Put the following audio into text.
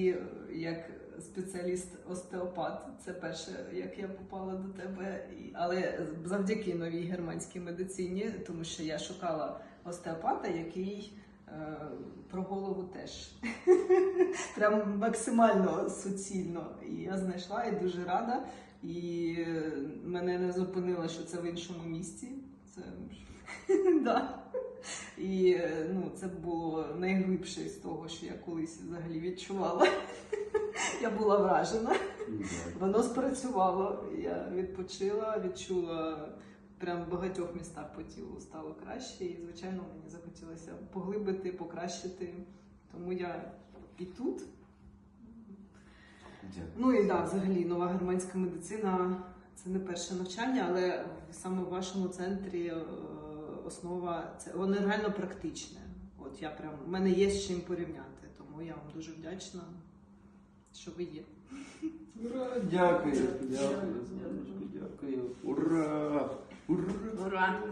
І як спеціаліст-остеопат, це перше, як я попала до тебе, але завдяки новій германській медицині, тому що я шукала остеопата, який е, про голову теж прям максимально суцільно. І я знайшла і дуже рада. І е, мене не зупинило, що це в іншому місті. Це да. І е, ну, це було найглибше з того, що я колись взагалі відчувала. Я була вражена. Воно спрацювало. Я відпочила, відчула прям в багатьох містах по тілу стало краще. І, звичайно, мені захотілося поглибити, покращити. Тому я і тут. Дякую. Ну і да, взагалі нова германська медицина це не перше навчання, але саме в вашому центрі е, основа це воно реально практичне. От я прям в мене є з чим порівняти, тому я вам дуже вдячна, що ви є. Ура! Дякую. Дякую, дякую, дякую. Ура! Ура! Ура!